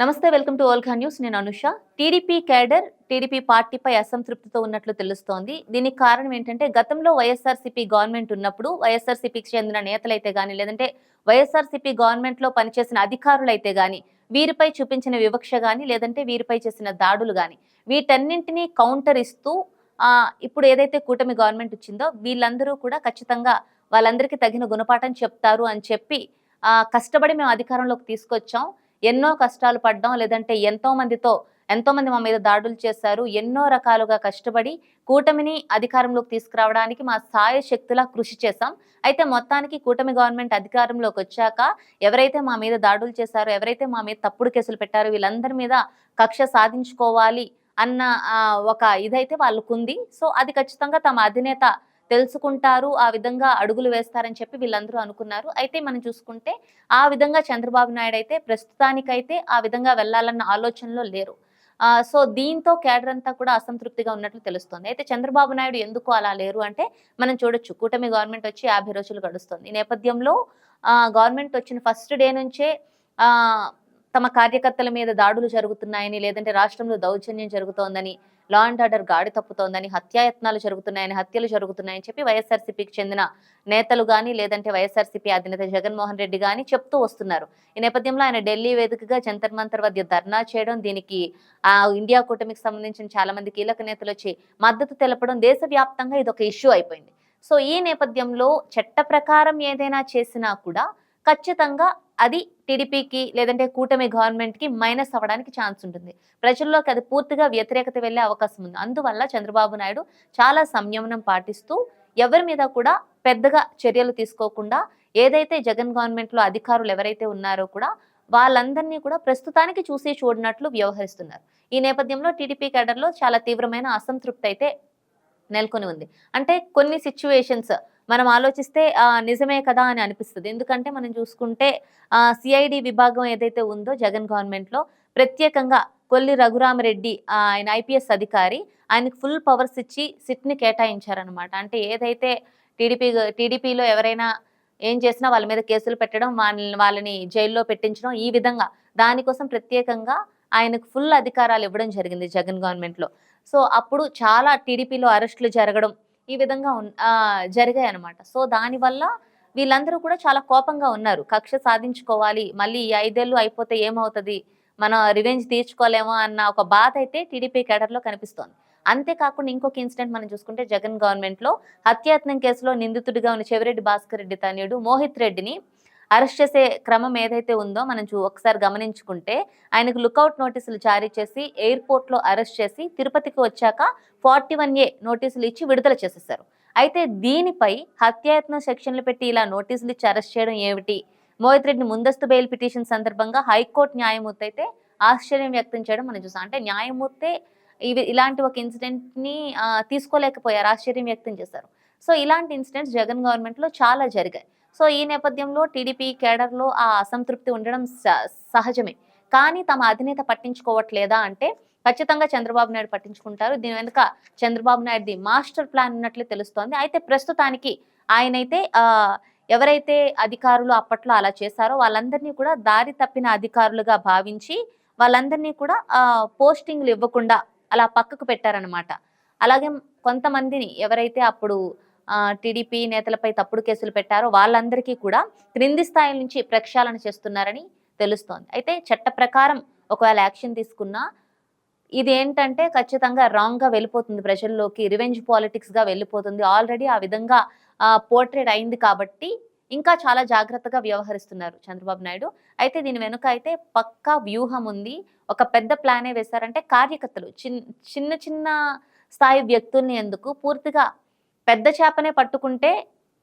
నమస్తే welcome to ఓల్ఖా news. నేను Anusha. TDP cadre TDP పార్టీపై అసంతృప్తితో ఉన్నట్లు తెలుస్తోంది. దీనికి కారణం ఏంటంటే గతంలో వైఎస్ఆర్సీపీ గవర్నమెంట్ ఉన్నప్పుడు వైఎస్ఆర్సీపీకి చెందిన నేతలైతే కానీ లేదంటే వైఎస్ఆర్సీపీ గవర్నమెంట్లో పనిచేసిన అధికారులైతే కానీ వీరిపై చూపించిన వివక్ష కానీ లేదంటే వీరిపై చేసిన దాడులు కానీ వీటన్నింటినీ కౌంటర్ ఇస్తూ ఇప్పుడు ఏదైతే కూటమి గవర్నమెంట్ వచ్చిందో వీళ్ళందరూ కూడా ఖచ్చితంగా వాళ్ళందరికీ తగిన గుణపాఠం చెప్తారు అని చెప్పి కష్టపడి మేము అధికారంలోకి తీసుకొచ్చాం. ఎన్నో కష్టాలు పడ్డాం లేదంటే ఎంతో మందితో ఎంతో మంది మా మీద దాడులు చేశారు ఎన్నో రకాలుగా కష్టపడి కూటమిని అధికారంలోకి తీసుకురావడానికి మా సాయ శక్తులా కృషి చేశాం. అయితే మొత్తానికి కూటమి గవర్నమెంట్ అధికారంలోకి వచ్చాక ఎవరైతే మా మీద దాడులు చేశారో ఎవరైతే మా మీద తప్పుడు కేసులు పెట్టారో వీళ్ళందరి మీద కక్ష సాధించుకోవాలి అన్న ఒక ఇదైతే వాళ్ళకుంది. సో అది ఖచ్చితంగా తమ అధినేత తెలుసుకుంటారు ఆ విధంగా అడుగులు వేస్తారని చెప్పి వీళ్ళందరూ అనుకున్నారు. అయితే మనం చూసుకుంటే ఆ విధంగా చంద్రబాబు నాయుడు అయితే ప్రస్తుతానికైతే ఆ విధంగా వెళ్ళాలన్న ఆలోచనలో లేరు. సో దీంతో కేడర్ అంతా కూడా అసంతృప్తిగా ఉన్నట్లు తెలుస్తుంది. అయితే చంద్రబాబు నాయుడు ఎందుకు అలా లేరు అంటే మనం చూడొచ్చు. కూటమి గవర్నమెంట్ వచ్చి యాభై రోజులు గడుస్తుంది. ఈ నేపథ్యంలో గవర్నమెంట్ వచ్చిన ఫస్ట్ డే నుంచే తమ కార్యకర్తల మీద దాడులు జరుగుతున్నాయని లేదంటే రాష్ట్రంలో దౌర్జన్యం జరుగుతోందని లా అండ్ ఆర్డర్ గాడి తప్పుతోందని హత్యాయత్నాలు జరుగుతున్నాయని హత్యలు జరుగుతున్నాయని చెప్పి వైఎస్ఆర్సీపీకి చెందిన నేతలు కానీ లేదంటే వైఎస్ఆర్సీపీ అధినేత జగన్మోహన్ రెడ్డి కానీ చెప్తూ వస్తున్నారు. ఈ నేపథ్యంలో ఆయన ఢిల్లీ వేదికగా జంతర్ మంతర్ వద్ద ధర్నా చేయడం దీనికి ఆ ఇండియా కూటమికి సంబంధించిన చాలా మంది కీలక నేతలు వచ్చి మద్దతు తెలపడం దేశవ్యాప్తంగా ఇది ఒక ఇష్యూ అయిపోయింది. సో ఈ నేపథ్యంలో చట్ట ప్రకారం ఏదైనా చేసినా కూడా ఖచ్చితంగా అది టీడీపీకి లేదంటే కూటమి గవర్నమెంట్కి మైనస్ అవ్వడానికి ఛాన్స్ ఉంటుంది. ప్రజల్లోకి అది పూర్తిగా వ్యతిరేకత వెళ్ళే అవకాశం ఉంది. అందువల్ల చంద్రబాబు నాయుడు చాలా సంయమనం పాటిస్తూ ఎవరి మీద కూడా పెద్దగా చర్యలు తీసుకోకుండా ఏదైతే జగన్ గవర్నమెంట్లో అధికారులు ఎవరైతే ఉన్నారో కూడా వాళ్ళందరినీ కూడా ప్రస్తుతానికి చూసి చూడనట్లు వ్యవహరిస్తున్నారు. ఈ నేపథ్యంలో టీడీపీ కేడర్లో చాలా తీవ్రమైన అసంతృప్తి అయితే నెలకొని ఉంది. అంటే కొన్ని సిచ్యువేషన్స్ మనం ఆలోచిస్తే నిజమే కదా అని అనిపిస్తుంది. ఎందుకంటే మనం చూసుకుంటే సిఐడి విభాగం ఏదైతే ఉందో జగన్ గవర్నమెంట్లో ప్రత్యేకంగా కొల్లి రఘురామరెడ్డి ఆయన ఐపీఎస్ అధికారి ఆయనకు ఫుల్ పవర్స్ ఇచ్చి సిట్ని కేటాయించారనమాట అంటే ఏదైతే టీడీపీ టీడీపీలో ఎవరైనా ఏం చేసినా వాళ్ళ మీద కేసులు పెట్టడం వాళ్ళని వాళ్ళని జైల్లో పెట్టించడం ఈ విధంగా. దానికోసం ప్రత్యేకంగా ఆయనకు ఫుల్ అధికారాలు ఇవ్వడం జరిగింది జగన్ గవర్నమెంట్లో. సో అప్పుడు చాలా టీడీపీలో అరెస్టులు జరగడం ఈ విధంగా జరిగాయి అనమాట సో దానివల్ల వీళ్ళందరూ కూడా చాలా కోపంగా ఉన్నారు. కక్ష సాధించుకోవాలి మళ్ళీ ఈ ఐదేళ్ళు అయిపోతే ఏమవుతుంది? మనం రివెంజ్ తీర్చుకోలేమో అన్న ఒక బాధ అయితే టీడీపీ కేడర్లో కనిపిస్తోంది. అంతేకాకుండా ఇంకొక ఇన్సిడెంట్ మనం చూసుకుంటే జగన్ గవర్నమెంట్లో హత్యాయత్నం కేసులో నిందితుడిగా ఉన్న చెవిరెడ్డి భాస్కర్ రెడ్డి తనయుడు మోహిత్ రెడ్డిని అరెస్ట్ చేసే క్రమం ఏదైతే ఉందో మనం చూ ఒకసారి గమనించుకుంటే ఆయనకు లుకౌట్ నోటీసులు జారీ చేసి ఎయిర్పోర్ట్లో అరెస్ట్ చేసి తిరుపతికి వచ్చాక ఫార్టీ వన్ ఏ నోటీసులు ఇచ్చి విడుదల చేసేసారు అయితే దీనిపై హత్యాయత్న సెక్షన్లు పెట్టి ఇలా నోటీసులు ఇచ్చి అరెస్ట్ చేయడం ఏమిటి? మోహిత్ రెడ్డిని ముందస్తు బెయిల్ పిటిషన్ సందర్భంగా హైకోర్టు న్యాయమూర్తి అయితే ఆశ్చర్యం వ్యక్తం చేయడం మనం చూసాం. అంటే న్యాయమూర్తే ఇవి ఇలాంటి ఒక ఇన్సిడెంట్ని తీసుకోలేకపోయారు ఆశ్చర్యం వ్యక్తం చేశారు. సో ఇలాంటి ఇన్సిడెంట్స్ జగన్ గవర్నమెంట్లో చాలా జరిగాయి. సో ఈ నేపథ్యంలో టీడీపీ కేడర్లో ఆ అసంతృప్తి ఉండడం స- సహజమే. కానీ తమ అధినేత పట్టించుకోవట్లేదా అంటే ఖచ్చితంగా చంద్రబాబు నాయుడు పట్టించుకుంటారు. దీని వెనుక చంద్రబాబు నాయుడుది మాస్టర్ ప్లాన్ ఉన్నట్లు తెలుస్తోంది. అయితే ప్రస్తుతానికి ఆయనైతే ఎవరైతే అధికారులు అప్పట్లో అలా చేశారో వాళ్ళందరినీ కూడా దారి తప్పిన అధికారులుగా భావించి వాళ్ళందరినీ కూడా పోస్టింగ్లు ఇవ్వకుండా అలా పక్కకు పెట్టారనమాట అలాగే కొంతమందిని ఎవరైతే అప్పుడు టీడీపీ నేతలపై తప్పుడు కేసులు పెట్టారో వాళ్ళందరికీ కూడా క్రింది స్థాయి నుంచి ప్రక్షాళన చేస్తున్నారని తెలుస్తోంది. అయితే చట్ట ప్రకారం ఒకవేళ యాక్షన్ తీసుకున్నా ఇది ఏంటంటే ఖచ్చితంగా రాంగ్గా వెళ్ళిపోతుంది. ప్రజల్లోకి రివెంజ్ పాలిటిక్స్గా వెళ్ళిపోతుంది. ఆల్రెడీ ఆ విధంగా పోర్ట్రేట్ అయింది కాబట్టి ఇంకా చాలా జాగ్రత్తగా వ్యవహరిస్తున్నారు చంద్రబాబు నాయుడు. అయితే దీని వెనుక అయితే పక్కా వ్యూహం ఉంది. ఒక పెద్ద ప్లానే వేశారంటే కార్యకర్తలు. చిన్ చిన్న చిన్న స్థాయి వ్యక్తుల్ని ఎందుకు పూర్తిగా పెద్ద చేపనే పట్టుకుంటే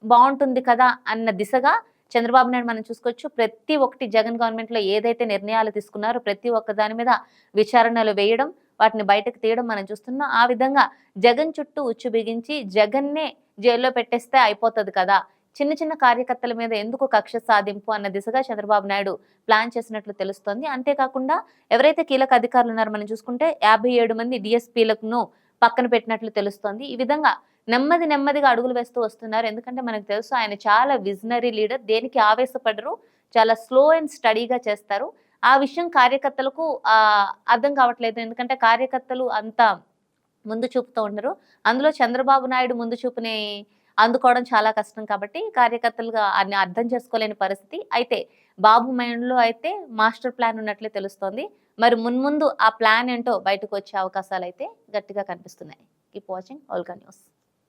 బాగుంటుంది కదా అన్న దిశగా చంద్రబాబు నాయుడు మనం చూసుకోవచ్చు. ప్రతి ఒక్కటి జగన్ గవర్నమెంట్లో ఏదైతే నిర్ణయాలు తీసుకున్నారో ప్రతి ఒక్క దాని మీద విచారణలు వేయడం వాటిని బయటకు తీయడం మనం చూస్తున్నాం. ఆ విధంగా జగన్ చుట్టూ ఉచ్చు బిగించి జగన్నే జైల్లో పెట్టేస్తే అయిపోతుంది కదా. చిన్న చిన్న కార్యకర్తల మీద ఎందుకు కక్ష సాధింపు అన్న దిశగా చంద్రబాబు నాయుడు ప్లాన్ చేసినట్లు తెలుస్తోంది. అంతేకాకుండా ఎవరైతే కీలక అధికారులు ఉన్నారో మనం చూసుకుంటే యాభై ఏడు మంది డిఎస్పీలకును పక్కన పెట్టినట్లు తెలుస్తోంది. ఈ విధంగా నెమ్మది నెమ్మదిగా అడుగులు వేస్తూ వస్తున్నారు. ఎందుకంటే మనకు తెలుసు ఆయన చాలా విజనరీ లీడర్. దేనికి ఆవేశపడరు. చాలా స్లో అండ్ స్టడీగా చేస్తారు. ఆ విషయం కార్యకర్తలకు అర్థం కావట్లేదు. ఎందుకంటే కార్యకర్తలు అంత ముందు చూపుతూ ఉండరు. అందులో చంద్రబాబు నాయుడు ముందు చూపుని అందుకోవడం చాలా కష్టం కాబట్టి కార్యకర్తలుగా అన్ని అర్థం చేసుకోలేని పరిస్థితి. అయితే బాబు మైండ్లో అయితే మాస్టర్ ప్లాన్ ఉన్నట్లే తెలుస్తోంది. మరి మున్ముందు ఆ ప్లాన్ ఏంటో బయటకు వచ్చే అవకాశాలు అయితే గట్టిగా కనిపిస్తున్నాయి. Keep watching. ఓల్కా న్యూస్.